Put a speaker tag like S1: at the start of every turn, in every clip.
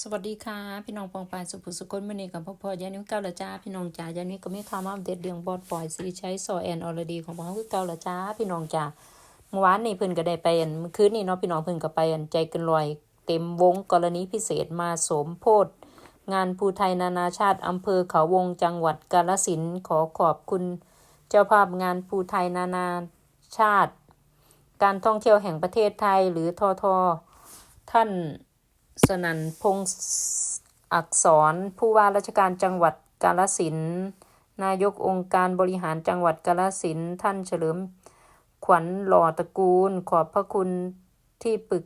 S1: สวัสดีค่ะ พี่น้องปองปายสุภุสุคนมื่อนี้กับพ่อพ่อยานิ้วเก้าละจ้าพี่น้องจ๋ายานี้ก็มีข่าวมาอัปเดตเรื่องบอดปล่อยสีใช้ซอแอนออลดีของพ่อคือเก้าละจ้าพี่น้องจ๋าเมื่อวานนี่เพิ่นก็ได้ไปอันเมื่อคืนนี่เนาะพี่น้องเพิ่นก็ไปอันใจกันลอยเต็มวงกรณีพิเศษมาสมโพธงานภูไทยนานาชาติอำเภอเขาวงจังหวัดกาฬสินขอขอบคุณ เจ้าภาพงานภูไทยนานาชาติ การท่องเที่ยวแห่งประเทศไทยหรือทอทอท่าน สนันพงศ์อักษรผู้ว่าราชการจังหวัดกาฬสินนายกองค์การบริหารจังหวัดกาฬสินท่านเฉลิม ขวัญหล่อตระกูล ขอบพระคุณที่ปรึก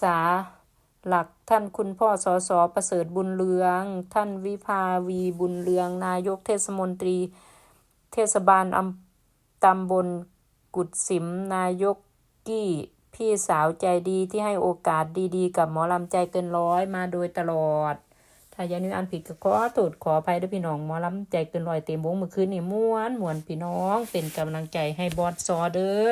S1: ษาหลักท่านคุณพ่อสอสอประเสริฐบุญเรือง ท่านวิภาวีบุญเรือง นายกเทศมนตรี เทศบาลอำตำบลกุดสิม นายกกี้ พี่สาวใจดีที่ให้โอกาสดีๆ กับหมอลำใจเกินร้อยมาโดยตลอด ถ้ายังนึกอันผิดก็ขอโทษขออภัยด้วยพี่น้องหมอลำใจเกินร้อยเต็มวงเมื่อคืนนี่ม่วนมวนพี่น้องเป็นกำลังใจให้บอสซอเด้อ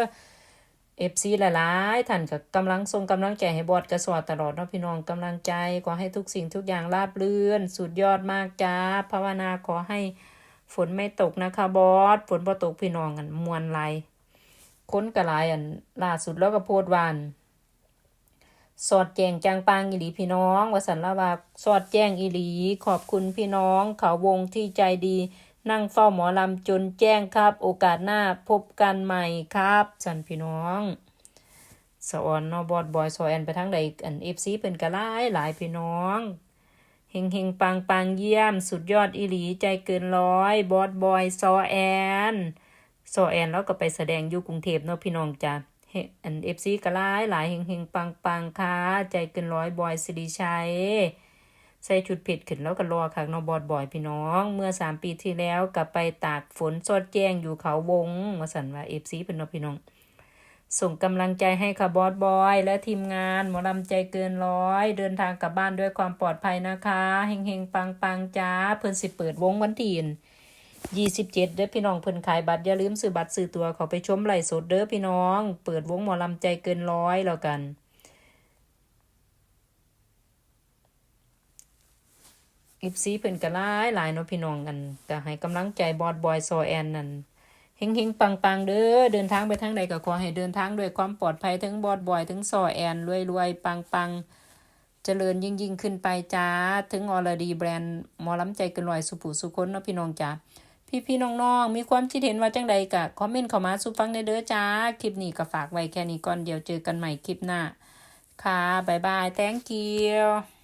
S1: เอฟซีหลายๆท่านก็กำลังส่งกำลังใจให้บอสกระสอตลอดเนาะพี่น้องกำลังใจขอให้ทุกสิ่งทุกอย่างราบรื่น สุดยอดมากจ้าภาวนาขอให้ฝนไม่ตกนะคะบอสฝนบ่ตกพี่น้องกันมวนไหล ค้นกระลายอันล่าสุดแล้วก็โพดวาอันสอดแจงจางปางอีหลีพี่น้องวสันละว่าสอดแจ้งอีหลี ขอบคุณพี่น้อง เขาวงที่ใจดี นั่งเฝ้าหมอลำจนแจ้งครับ โอกาสหน้าพบกันใหม่ครับสันพี่น้องสะออนนอบอดบอยสอแอนไปทั้งใดอันเอฟซีเป็นกระลายหลายพี่น้องเฮงเฮงปังปังเยี่ยม สุดยอดอีหลีใจเกินร้อย บอดบอยซอแอน โซแอนแล้วก็ไปแสดงอยู่กรุงเทพเนาะพี่น้องจ้ะเฮอันเอฟซีก็หลายหลายเฮงเฮงปังปังค่ะ ใจเกินร้อยบอยสิริชัยใส่ชุดผิดขึ้นแล้วก็รอคักเนอบอดบอยพี่น้อง เมื่อสามปีที่แล้วกับไปตากฝนสดแจ้งอยู่เขาวงมาสันว่าเอฟซีเป็นเนาะพี่น้อง ส่งกำลังใจให้ค่ะบอสบอย และทีมงานหมอลำใจเกินร้อย เดินทางกลับบ้านด้วยความปลอดภัยนะคะเฮงเฮงปังปังจ้า เพิ่นสิเปิดวงวันที่ ยี่สิบเจ็ดเด้อพี่น้องเพิ่นขายบัตรอย่าลืมซื้อบัตรซื้อตัวเขาไปชมไลฟ์สดเด้อพี่น้อง เปิดวงหมอลำใจเกินร้อยแล้วกัน อิฟซีเพิ่นก็หลายหลายเนาะพี่น้องกันก็ให้กำลังใจบอดบอยโซแอนนั่นเฮงเฮงปังปังเด้อเดินทางไปทางใดก็ขอให้เดินทางด้วยความปลอดภัยทั้งบอดบอยทั้งโซแอนรวยรวยปังปังเจริญยิ่งยิ่งขึ้นไปจ้า ถึงออลดีแบรนด์มอลำใจเกินร้อยสุผูสุคนเนาะพี่น้องจ้า พี่พี่น้องน้องๆ มีความคิดเห็นว่าจังใดกะคอมเมนต์เข้ามาสู่ฟังในเด้อจ้า คลิปนี้ก็ฝากไว้แค่นี้ก่อนเดี๋ยวเจอกันใหม่คลิปหน้า ค่ะ บ๊ายบาย thank you